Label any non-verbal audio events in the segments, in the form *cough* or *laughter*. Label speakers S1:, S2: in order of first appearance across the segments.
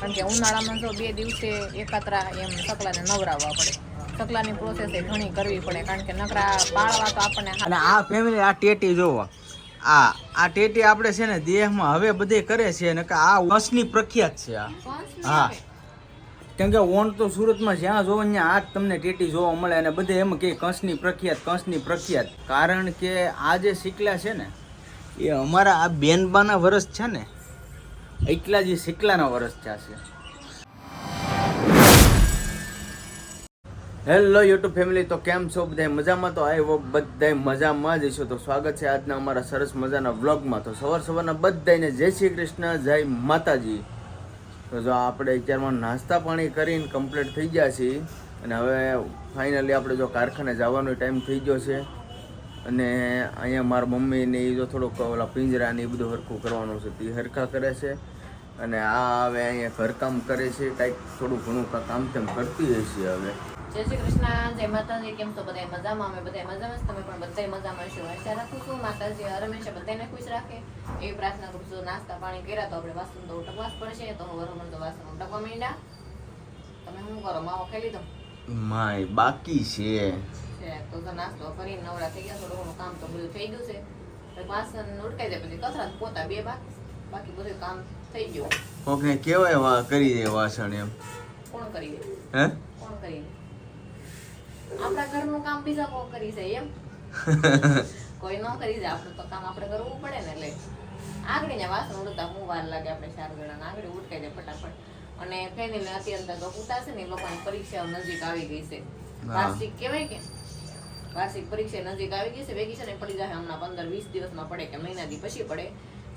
S1: કારણ કે ઉનાળામાં જો બે દિવસે એકાત્રા એમ સકલાને નવરાવવા પડે. સકલાની પ્રોસેસ એ ઘણી કરવી પડે કારણ કે નકરા પાળવા તો આપણને
S2: અને આ ફેમિલી આ ટેટી જોવો. આ આ ટેટી આપણે છે ને દેહમાં હવે બધે કરે છે ને કે આ વંશની પ્રખ્યાત છે આ. હા. કેમ કે ઓણ તો સુરતમાં જ્યાં જોવો ત્યાં આ તમને ટેટી જોવા મળે અને બધે એમ કે કંસની પ્રખ્યાત કંસની પ્રખ્યાત. કારણ કે આ જે શીકલા છે ને એ અમારા આ બેનબાના વરસ છે ને એટલા જે એ વરસ થયા છે. હેલો યુટ્યુબ ફેમિલી તો કેમ છો બધા મજામાં તો આવ્યો બધા મજામાં જ છો તો સ્વાગત છે આજના અમારા સરસ મજાના વ્લોગમાં. તો સવાર સવારના બધાને જય શ્રી કૃષ્ણ, જય માતાજી. તો જો આપણે અત્યારમાં નાસ્તા પાણી કરીને કમ્પ્લીટ થઈ ગયા છીએ. અને હવે ફાઇનલી આપણે જો કારખાને જવાનો ટાઈમ થઈ ગયો છે. અને અહીંયા મારા મમ્મીને એ જો થોડુંક ઓલા પિંજરા ને એ બધું હરખું કરવાનું છે તે હરખા કરે છે. અને આ હવે અહીંયા ઘરકામ કરે છે કાંઈક થોડું ઘણું કામ તેમ કરતી હોય છે હવે.
S1: જય શ્રી કૃષ્ણ જય માતાજી કેમ છો બધા મજામાં? અમે બધા મજામાં તમે પણ બધા મજામાં છો આશા રાખું છું માતાજી હંમેશા બધાને ખુશ રાખે. એવી પ્રાર્થના કરું છું નાસ્તા પાણી કર્યા તો આપણે વાસણ તો ઉટકવાસ પડશે તો વરમણ તો વાસણ ઉટકવા માંડ્યા. તમે શું કરો માવો ખાઈ લીધો?
S2: માય બાકી છે.
S1: છે તો નાસ્તો કરીને નવરા થઈ ગયા થોડું ઘણું કામ તો બધું થઈ ગયું છે. વાસણ ઉટકાઈ જાય પછી કચરા પોતા બે બાકી બધું કામ થઈ ગયું.
S2: કોકને કેવાય કરી દે વાસણ એમ.
S1: કોણ કરી દે?
S2: હે?
S1: કોણ કરી દે? આપણા ઘરનું કામ બીજા કોણ કરી જાય એમ? *laughs* કોઈ ન કરી જાય આપણું તો કામ આપણે કરવું પડે ને એટલે. આગળ ને વાસણ ઉડતા હું વાર લાગે આપણે ચાર જણા આગળ ઉટકાઈ જાય ફટાફટ. અને ફેમિલી અત્યારે તો પૂતા ને લોકોની પરીક્ષાઓ નજીક આવી ગઈ છે. વાર્ષિક કહેવાય કે વાર્ષિક પરીક્ષા નજીક આવી ગઈ છે. વેકેશન પડી જાય હમણાં પંદર વીસ દિવસમાં પડે કે મહિના થી પછી પડે.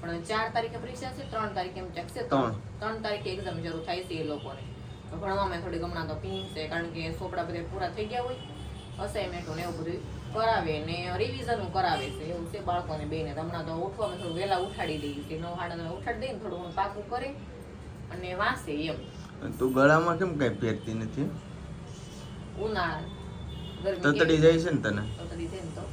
S1: પણ ચાર તારીખે પરીક્ષા છે ત્રણ તારીખે એમ ચેક છે.
S2: ત્રણ.
S1: તારીખે એક્ઝામ શરૂ થાય છે એ લોકોને. તો ભણવામાં થોડી હમણાં તો પીંગ છે કારણ કે ચોપડા બધા પૂરા થઈ ગયા હોય. અસાઇનમેન્ટો ને એવું બધું કરાવે ને રિવિઝન કરાવે છે. એવું છે બાળકોને બેને. હમણાં તો ઉઠવામાં થોડું વહેલા ઉઠાડી દઈએ છે. નવ હાડા ઉઠાડી દઈએ થોડું ઘણું પાકું કરે અને વાંચે એમ.
S2: તું ગળામાં કેમ કઈ પહેરતી નથી?
S1: ઉનાળા.
S2: તતડી? જાય છે ને તને?
S1: તતડી છે ને તો.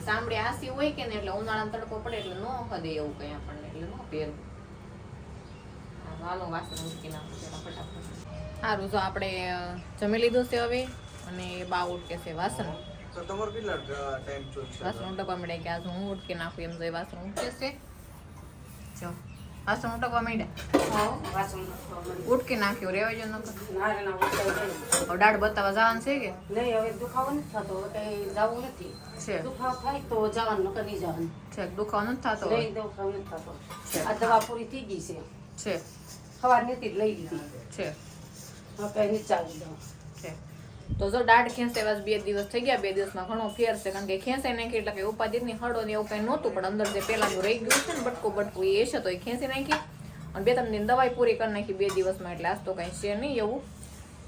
S1: સાંભળે આસી હોય કે ને એટલે ઉનાળાનો તડકો પડે એટલે નો હદે એવું કઈ આપણને એટલે નો પહેરવું હા, હાલો વાસણ ઉટકી નાખું જરા ફટાફટ. સારું જો આપણે જમી લીધું છે હવે અને બા ઉટકે છે વાસણ.
S2: તો તમારો કેટલા ટાઈમ
S1: વાસણ ઉટકવા મળે કે આજ હું ઉટકી નાખું એમ જોઈ વાસણ ઉટકે છે. જો. વાસણ ઉટકવા માંડ્યા. ઉટકી નાખ્યું રેવા જો નકર. હવે દાઢ બતાવવા જવાનું છે કે?
S3: નહીં હવે દુખાવો નથી થતો હવે કઈ જવું નથી.
S1: છે.
S3: દુખાવો થાય તો જવાનું નકર નહીં જવાનું.
S1: છે દુખાવો નથી થતો
S3: નહીં દુખાવો નથી થતો. આ દવા પૂરી થઈ ગઈ છે.
S1: છે.
S3: સવાર નથી લઈ લીધી.
S1: છે.
S3: હવે કઈ નહીં ચાલી દઉં
S1: છે તો જો દાઢ ખેંચે એવા બે દિવસ થઈ ગયા, બે દિવસમાં ઘણો ફેર છે, કારણ કે ખેંચાઈ નાખી એટલે કે ઉપાધિની હળો ને એવું કઈ નહોતું, પણ અંદર જે પેલાનું રહી ગયું છે ને બટકો બટકું એ છે, તો એ ખેંચી નાખી અને બે ત્રણ દિન દવાઈ પૂરી કરી નાખી બે દિવસમાં, એટલે આજ તો કઈ છે નહીં એવું.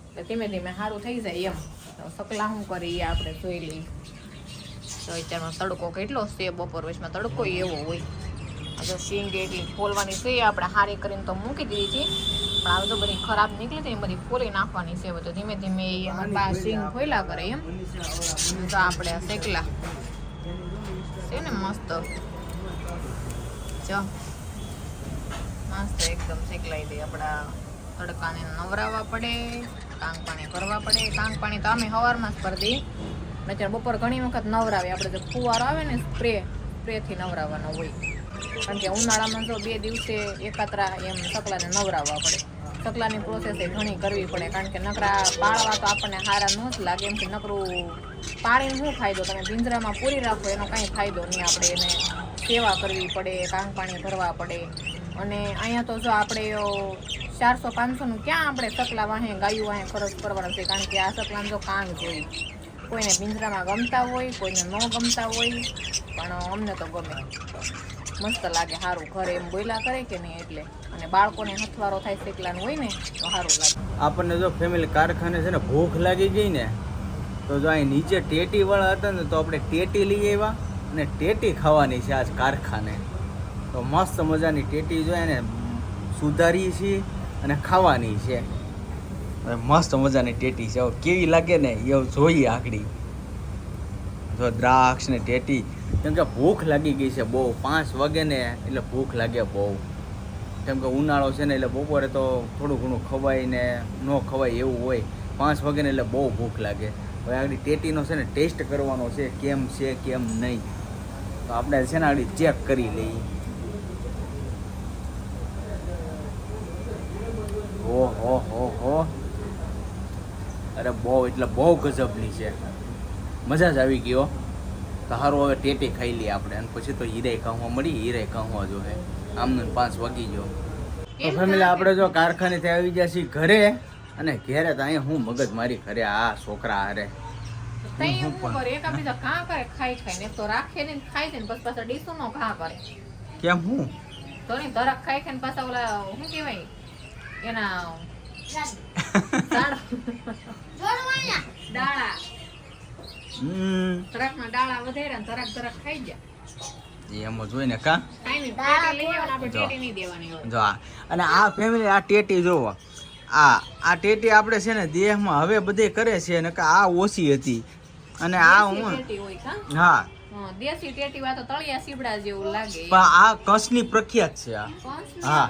S1: એટલે ધીમે ધીમે સારું થઈ જાય એમ. સકલા શું કરી આપણે, જોઈ લઈએ. તો અત્યારમાં તડકો કેટલો છે, બપોર વચમાં તડકો એવો હોય. તો સિંગ એટલી ફોલવાની છે આપણે હારી કરીને તો મૂકી દીધી છે પણ આ તો બધી ખરાબ નીકળી હતી એ બધી ફોલી નાખવાની છે બધું ધીમે ધીમે બા સિંગ ફોયલા કરે એમ. તો આપણે આ શેકલા. છે ને મસ્ત. જો. મસ્ત એકદમ શેકલાઈ દે આપણા તડકાને નવરાવવા પડે કાંગ પાણી કરવા પડે કાંગ પાણી તો અમે સવારમાં જ કરી દઈએ બપોર ઘણી વખત નવરાવે આપણે જે ફુવારો આવે ને સ્પ્રે સ્પ્રેથી નવરાવવાનો હોય. કારણ કે ઉનાળામાં જો બે દિવસે એકાત્રા એમ સકલાને નવરાવવા પડે. સકલાની પ્રોસેસ એ ઘણી કરવી પડે, કારણ કે નકરા પાળવા તો આપણને હારા ન જ લાગે. એમ કે નકરું પાણીનો શું ફાયદો? તમે પિંજરામાં પૂરી રાખો, એનો કાંઈ ફાયદો નહીં આપણે એને સેવા કરવી પડે કાંગ પાણી ભરવા પડે. અને અહીંયા તો જો આપણે ચારસો પાંચસોનું ક્યાં આપણે સકલા વાહે, ગાયું વાહે ખર્ચ કરવાનો છે? કારણ કે આ સકલામાં જો કાંગ જોઈ. કોઈને પિંજરામાં ગમતા હોય, કોઈને ન ગમતા હોય, પણ અમને તો ગમે. મસ્ત લાગે સારું ઘરે એમ બોલ્યા કરે કે નહીં એટલે. અને બાળકોને હથવારો થાય શેકલાનું હોય ને, તો સારું લાગે.
S2: આપણને જો ફેમિલી કારખાને છે ને ભૂખ લાગી ગઈ ને, તો જો અહીં નીચે ટેટી વાળા હતા ને, તો આપણે ટેટી લઈ આવ્યા અને ટેટી ખાવાની છે આજ કારખાને. તો મસ્ત મજાની ટેટી જો એને સુધારી છે અને ખાવાની છે. મસ્ત મજાની ટેટી છે. કેવી લાગે ને એવું જોઈએ આકડી જો દ્રાક્ષ ને ટેટી કેમ કે ભૂખ લાગી ગઈ છે બહુ, પાંચ વાગે ને એટલે ભૂખ લાગે બહુ. કેમ કે ઉનાળો છે ને એટલે બપોરે તો થોડું ઘણું ખવાય ને ન ખવાય એવું હોય. પાંચ વાગે ને એટલે બહુ ભૂખ લાગે. હવે આગળ ટેટીનો છે ને ટેસ્ટ કરવાનો છે કેમ છે, કેમ નહીં. તો આપણે છે ને આગળ ચેક કરી લઈએ. હો હો હો. હો અરે બહુ, એટલે બહુ ગજબની છે. મજા જ આવી ગયો તો સારું હવે ટેટે ખાઈ લઈએ આપણે. અને પછી તો હીરે કહવા મળી હીરે કહવા જો હે. આમને પાંચ વાગી ગયો. તો ફેમિલી આપણે જો કારખાનેથી આવી ગયા છીએ ઘરે અને ઘેરે તો અહીંયા હું મગજ મારી ઘરે આ છોકરા હારે.
S1: ખાઈ ખાઈ
S2: કેમ હું?
S1: ધરક ખાઈ ખાઈને પાછા ઓલા શું કહેવાય? એના *laughs* દાણા
S2: હમ.
S1: ધરકમાં દાણા ને ધરક ધરક ખાઈ ગયા
S2: એમ જ હોય ને કા?
S1: કાંઈ નહીં ટેટી લઈ આવવાના, આપણે ટેટી નહીં દેવાની હોય.
S2: જો અને આ ફેમિલી આ ટેટી જોવો. આ આ ટેટી આપણે છે ને દેહમાં હવે બધે કરે છે ને કે આ ઓછી હતી. અને આ હું
S1: દેશી ટેટી વાતો તળિયા સીબડા જેવું લાગે.
S2: પણ આ કંસની પ્રખ્યાત છે આ. હા.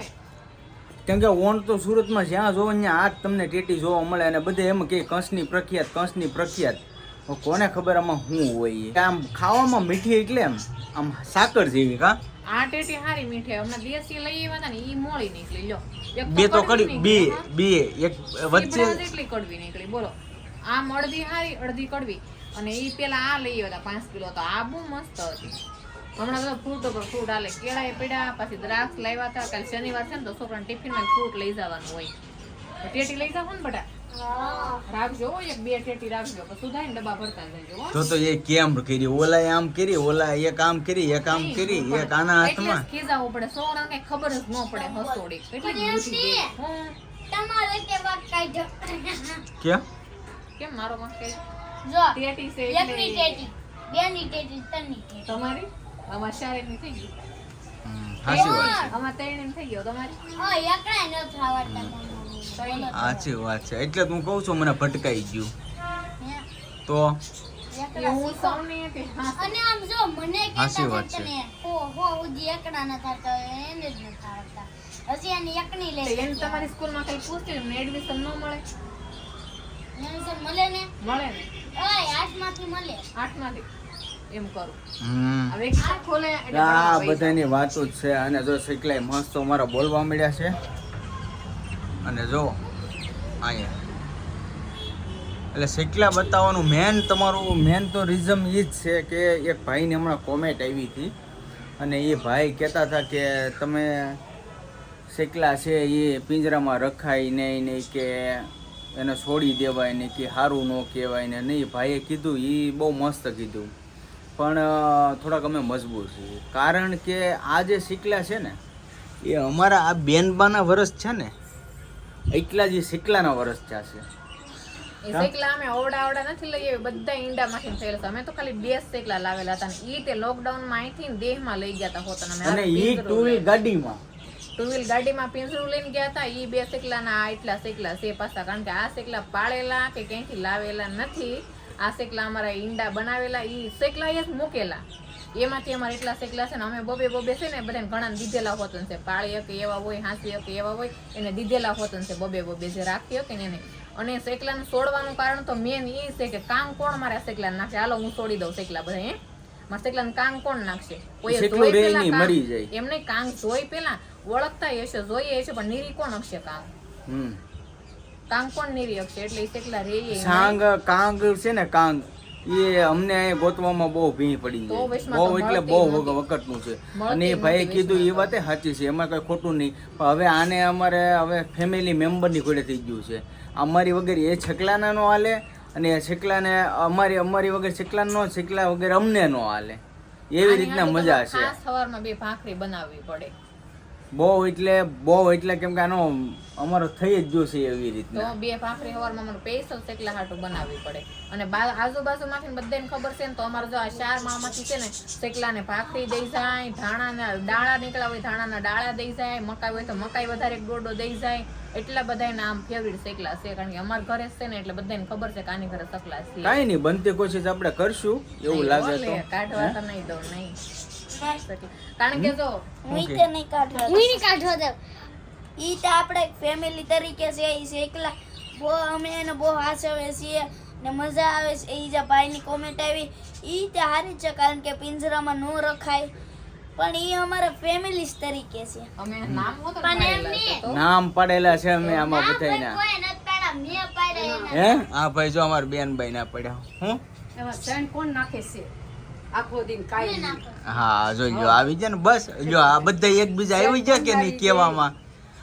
S2: કેમ કે ઓન તો સુરતમાં જ્યાં જોવો ત્યાં આ તમને ટેટી જોવા મળે અને બધે એમ કે કંસની પ્રખ્યાત કંસની પ્રખ્યાત. કોને ખબર આમાં શું હોય આમ ખાવામાં મીઠી એટલે એમ આમ સાકર જેવી કા
S1: આ ટેટી હારી મીઠી હમણાં દેશી લઈ આવ્યા ને ઈ મોળી નીકળી લ્યો.
S2: બે તો
S1: કડવી
S2: કડી બે
S1: નીકળી,
S2: બે એક વચ્ચે
S1: સીબડા કડવી નીકળી બોલો. આમ અડધી હારી અડધી કડવી. અને ઈ પેલા આ લઈ આવ્યા પાંચ કિલો. તો આ બહુ મસ્ત હતી. હમણાં તો ફ્રૂટ ઉપર ફ્રૂટ આલે કેળા પડ્યા પછી દ્રાક્ષ લાવ્યા હતા. કાલે શનિવાર છે ને તો છોકરાને ટિફિનમાં ફ્રૂટ લઈ જવાનું હોય. ટેટી લઈ જવાનું બધા બટા. રાખજો એક બે ટેટી રાખજો. પછી સુધારીને ડબ્બા ભરતા જજો
S2: તો તો એ કેમ કરી? ઓલા આમ કરી ઓલા એક આમ કરી એક આમ કરી એક આના હાથમાં.
S1: ખીજાવું પડે. છોકરાને કઈ ખબર જ ન પડે હસોડી. હું
S4: તમારો તે વાત કાઢજો.
S2: કેમ?
S1: કેમ મારો માં કે
S4: જો
S1: ટેટી છે
S4: એકની
S1: એટલે
S4: ટેટી બેની ટેટી ત્રણની ટેટી.
S1: તમારી? આમાં શારેની થઈ ગઈ.
S2: હમ, સાચી વાત છે.
S1: આમાં ત્રણેયની થઈ ગયો તમારી?
S4: હા એકડા ન મમ્મી.
S2: સાચી વાત છે. એટલે હું કહું છું મને ભટકાઈ ગયું. તો? વાત છે.
S1: તમારી સ્કૂલમાં કઈ એડમિશન ન મળે?
S4: મળે ને?
S1: મળે ને?
S4: આઠમાંથી મળે.
S1: આઠમાંથી? એમ કરું.
S2: આ બધાની વાતો જ છે. અને જો શીખલાય મસ્ત મારા બોલવા મળ્યા છે. અને જો, અહીંયા. એટલે શીખલા બતાવવાનું મેન તમારું મેન તો રીઝમ એ જ છે કે એક ભાઈને હમણાં કોમેન્ટ આવી હતી. અને એ ભાઈ કહેતા હતા કે તમે શેકલા છે એ પિંજરામાં રખાય નહીં નહીં કે એને છોડી દેવાય નહીં કે સારું ન કહેવાય ને નહીં ભાઈએ કીધું એ બહુ મસ્ત કીધું. પણ થોડાક અમે મજબૂર છીએ. કારણ કે આ જે શીકલા છે ને, એ અમારા આ બેનબાના વરસ છે ને એટલા જે એ શીકલાના વરસ થયા છે.
S1: એ શેકલા અમે ઓવડા ઓવડા નથી લઈ આવી બધા ઈંડામાંથી થયેલ છે. અમે તો ખાલી બે શેકલા લાવેલા હતા ઈ તે લોકડાઉનમાં અહીંથી દેહમાં લઈ ગયા હતા હોતા
S2: અને ઈ ટુ વ્હીલ ગાડીમાં.
S1: ટુ વ્હીલ ગાડીમાં પિંજરું લઈને ગયા હતા. ઈ બે શેકલાના આ એટલા શેકલા છે પાછા. કારણ કે આ શેકલા પાળેલા કે ક્યાંયથી લાવેલા નથી આ શેકલા અમારા ઈંડા બનાવેલા ઈ શેકલા જ મૂકેલા. એમાંથી અમારે એટલા શેકલા છે ને અમે બબે બબે છે ને બધાને ઘણા દીધેલા હોતન છે. પાળી કે એવા હોય હાંસી કે એવા હોય એને દીધેલા હોતન છે બબે બબે જે રાખી કે ને એને. અને શેકલાને છોડવાનું કારણ તો મેન એ છે કે કામ કોણ મારા આ શેકલાને નાખશે હાલો હું છોડી દઉં શેકલા બધા હે? મારા શેકલાને કામ કોણ નાખશે?
S2: કોઈ.
S1: એમને કામ. જોઈ પેલા. ઓળખતા હશે જોઈએ હશે પણ નીરી કોણ હશે
S2: કામ?
S1: કાંગ કોણ નીરી અક્ષે એટલે શેકલા રે
S2: કાંગ કાંગ છે ને કાંગ. એ અમને અહીંયા ગોતવામાં બહુ ભીં પડી જાય બહુ એટલે બહુ. વખતનું છે. અને એ ભાઈએ કીધું એ વાતે સાચી છે એમાં કઈ ખોટું નહીં. પણ હવે આને અમારે હવે ફેમિલી મેમ્બરની ઘોડે થઈ ગયું છે. અમારી વગર એ છકલાના નો હાલે અને એ છકલાને અમારી અમારી વગર છકલા નો છકલા વગર અમને નો હાલે. એવી રીતના મજા છે.
S1: સવારમાં બે ભાખરી બનાવવી પડે.
S2: બહુ એટલે બહુ એટલે કેમ કે આનો અમારો થઈ જ ગયો એવી એવી
S1: તો
S2: રીતના
S1: બે ભાખરી સવારમાં મને સ્પેશિયલ શેકલા હાટુ બનાવવી પડે. અને આજુબાજુમાંથી બધાને ખબર છે ને તો અમારે જો આ ચાર મામાંથી છે ને શેકલા ને ભાખરી દઈ જાય ધાણાના ડાળા નીકળ્યા હોય ધાણાના ડાળા દઈ જાય મકાઈ હોય તો મકાઈ વધારે એક ડોડો દઈ જાય. એટલા બધા નામ ફેવરિટ શેકલા છે કારણ કે અમારા ઘરે છે ને એટલે બધાને ખબર છે કે આની ઘરે સકલા છે.
S2: કાંઈ નહીં બનતી કોશિશ આપણે કરશું એવું લાગે તો.
S1: કાઢવા તો નહીં દઉં નહીં. કારણ કે જો
S4: હું તે નહીં કાઢવા હું નહીં કાઢવા દઉં. ઈ તો આપણે ફેમિલી તરીકે છે ઈ છે એકલા. બહુ અમે એને બહુ હાસવે છીએ ને મજા આવે છે. ઈ જે ભાઈની કોમેન્ટ આવી ઈ તે સારી જ છે કારણ કે પિંજરામાં ન રખાય. પણ ઈ અમારા ફેમિલી તરીકે છે.
S1: અમે નામ હોતો
S4: પણ એમ નહીં.
S2: નામ પડેલા છે અમે આમાં બધાયના
S4: કોઈ નથી પાડ્યા મેં પાડ્યા એના.
S2: હે આ ભાઈ જો અમાર બેન ભાઈ ના પડ્યા. હું?
S3: એમાં સેન્ટ કોણ નાખે છે? આખો દિન કાંઈ.
S2: હા જો જો આવી જાય ને બસ જો આ બધા એકબીજા આવી જાય કે નહીં કહેવામાં?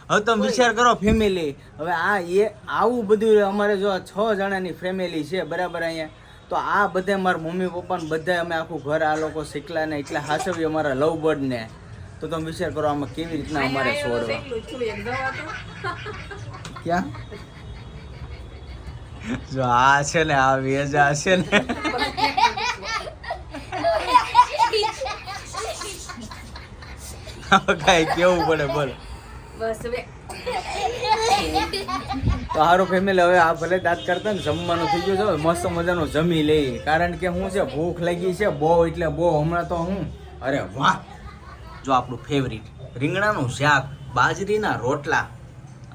S2: હવે તમે વિચાર કરો ફેમિલી હવે આ એ આવું બધું અમારે જો છ જણાની ફેમિલી છે બરાબર અહીંયા તો આ બધે મારા મમ્મી પપ્પા ને બધા અમે આખું ઘર આ લોકો શીખલા ને એટલે હાસવી અમારા લવ બર્ડ ને. તો તમે વિચાર કરો આમાં કેવી રીતના અમારે છોડવા. ક્યાં? જો આ છે ને આ વેજા છે ને. કઈ કેવું પડે બોલ.
S3: બસ હવે.
S2: તો સારું ફેમિલી હવે આ ભલે દાંત કરતા ને જમવાનું થઈ ગયું છે મસ્ત મજાનું જમી લઈ કારણ કે હું છે ભૂખ લાગી છે બહુ એટલે બહુ હમણાં તો હું અરે વાહ. જો આપણું ફેવરિટ રીંગણાનું શાક બાજરીના રોટલા.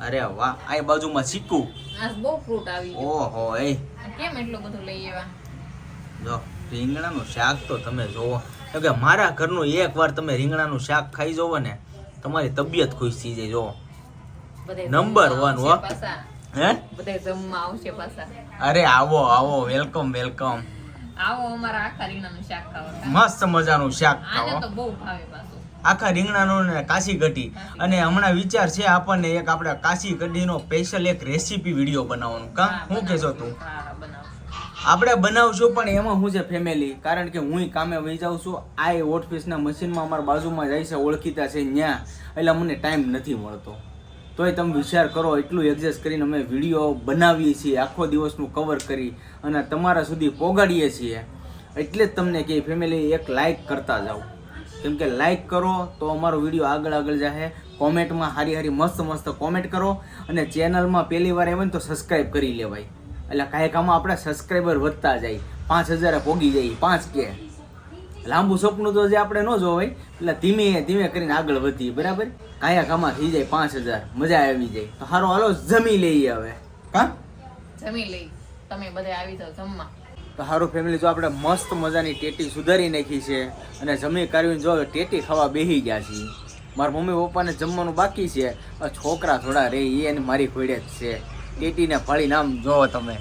S2: અરે વાહ આ બાજુમાં ચીકુ.
S1: આજ બહુ ફ્રૂટ આવી
S2: ઓહો એ.
S1: કેમ એટલું બધું લઈ આવ્યા?
S2: જો રીંગણાનું શાક તો તમે જોવો. કે મારા ઘરનું એકવાર તમે રીંગણાનું શાક ખાઈ જવો ને તમારી તબિયત ખુશ થઈ જાય
S1: જો.
S2: નંબર
S1: વન
S2: હો. હે?
S1: જમવા આવશે પાછા.
S2: અરે આવો આવો વેલકમ વેલકમ
S1: આવો અમારા આખા રીંગણાનું શાક ખાવા.
S2: મસ્ત મજાનું શાક
S1: આને
S2: ખાઓ
S1: તો બહુ ભાવે પાછું.
S2: આખા રીંગણાનું ને કાશી કઢી અને હમણાં વિચાર છે આપણને એક આપણે કાશી કઢીનો સ્પેશિયલ એક રેસીપી વીડિયો બનાવવાનું. કા? શું કહેશો તું? આપણે બનાવશું પણ એમાં હું છે ફેમિલી કારણ કે હું કામે વહી જાઉં છું. આ ઓટફિસના મશીનમાં અમારા બાજુમાં જાય છે, ઓળખીતા છે ત્યાં એટલે મને ટાઈમ નથી મળતો. તોય તમે વિચાર કરો, એટલું એડજસ્ટ કરીને અમે વીડિયો બનાવીએ છીએ, આખો દિવસનું કવર કરી અને તમારા સુધી પોગાડીએ છીએ. એટલે જ તમને કે ફેમિલી એક લાઇક કરતા જાઓ. કેમ કે લાઇક કરો તો અમારો વીડિયો આગળ આગળ જાહે. કોમેન્ટમાં હારી હારી મસ્ત મસ્ત કોમેન્ટ કરો અને ચેનલમાં પહેલી વાર આવે ને તો સબસ્ક્રાઈબ કરી લેવાય. એટલે કાંઈક આમાં આપણા સબસ્ક્રાઈબર વધતા જાય. પાંચ હજાર પોગી જાય પાંચ કે. લાંબુ સપનું તો જે આપણે ન જોવાય. એટલે ધીમે ધીમે કરીને આગળ વધીએ બરાબર? કાયા કામા થઈ જાય પાંચ હજાર મજા આવી જાય. તો સારો હાલો જમી લઈએ હવે. હા
S1: જમી લઈ. તમે બધા આવી જાઓ જમવા.
S2: તો સારું ફેમિલી જો આપણે મસ્ત મજાની ટેટી સુધારી નાખી છે અને જમી કાઢીને જો હવે ટેટી ખાવા બેસી ગયા છીએ. મારા મમ્મી પપ્પાને જમવાનું બાકી છે. આ છોકરા થોડા રે એ અને મારી ખોડે જ છે. ટેટીને ફાળી નામ જોવો તમે.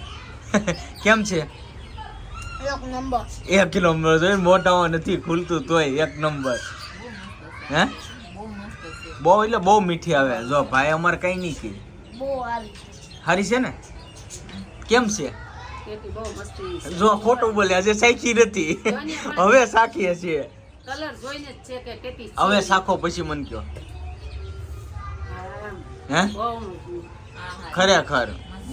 S2: કેમ છે?
S4: એક નંબર.
S2: એક કિલોમીટર જોઈએ મોટામાં નથી ખુલતું તોય એક નંબર. હે?
S1: બહુ છે.
S2: એટલે બહુ મીઠી આવે. જો ભાઈ અમારે કઈ નહીં કી.
S4: બહુ
S2: સારી છે ને? કેમ છે?
S3: છે.
S2: જો ખોટું બોલ્યા આજે સાખી નથી. હવે સાખીએ છીએ.
S3: છે કેટલી છે.
S2: હવે સાખો પછી મન કયો હે
S3: બહુ
S1: હા? હા
S2: ખરેખર.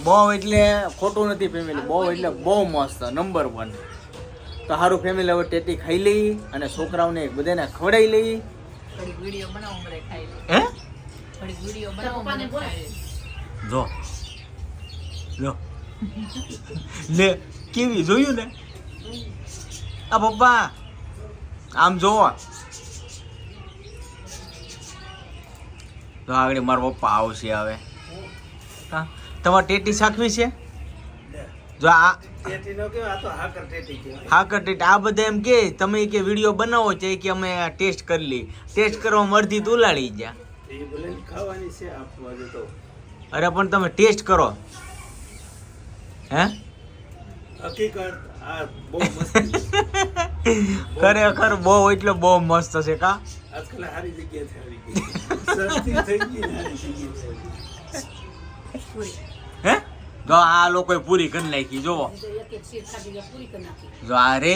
S2: બહુ એટલે ખોટું નથી ફેમિલી બહુ એટલે બહુ મસ્ત નંબર વન તો સારું ફેમિલી હવે ટેટી ખાઈ લઈ અને છોકરાઓને બધાને ખવડાવી લઈ.
S1: થોડીક વીડિયો બનાવો બધા ખાઈ લે
S2: હે?
S1: થોડીક વીડિયો બનાવો
S3: પપ્પાને
S1: બધા
S3: બોલ.
S1: ખાઈ લે
S2: જો. લો લે કેવી જોયું ને? આ પપ્પા આમ જોવો. તો આગળ મારા પપ્પા આવશે હવે. હા. તમારે ટેટી શાખવી છે? જો આ હા કર ટેટી આ બધા એમ કે તમે કે વીડિયો બનાવો છે કે અમે ટેસ્ટ કરી લઈ ટેસ્ટ કરવામાં અડધી તો ઉલાડી ગયા. અરે પણ તમે ટેસ્ટ કરો. હે? *laughs* ખરેખર બહુ એટલે બહુ મસ્ત છે કા? આજકાલ સારી જગ્યા જોવો
S3: તો જો આ લોકોએ પૂરી કરી નાખી
S2: જો આ રે.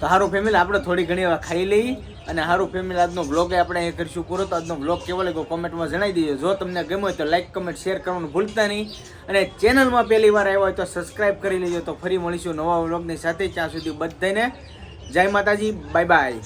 S2: તો સારું ફેમિલી આપણે થોડી ઘણી વાર ખાઈ લઈ. અને સારું ફેમિલી આજનો બ્લોગ આપણે એ કરીશું પૂરો. તો આજનો બ્લોગ કેવો લાગ્યો કોમેન્ટમાં જણાવી દીજો. જો તમને ગમ્યો હોય તો લાઈક કમેન્ટ શેર કરવાનું ભૂલતા નહીં. અને ચેનલમાં પહેલી વાર આવ્યા હોય તો સબસ્ક્રાઇબ કરી લેજો. તો ફરી મળીશું નવા બ્લોગની સાથે. ત્યાં સુધી બધાને જય માતાજી. Bye bye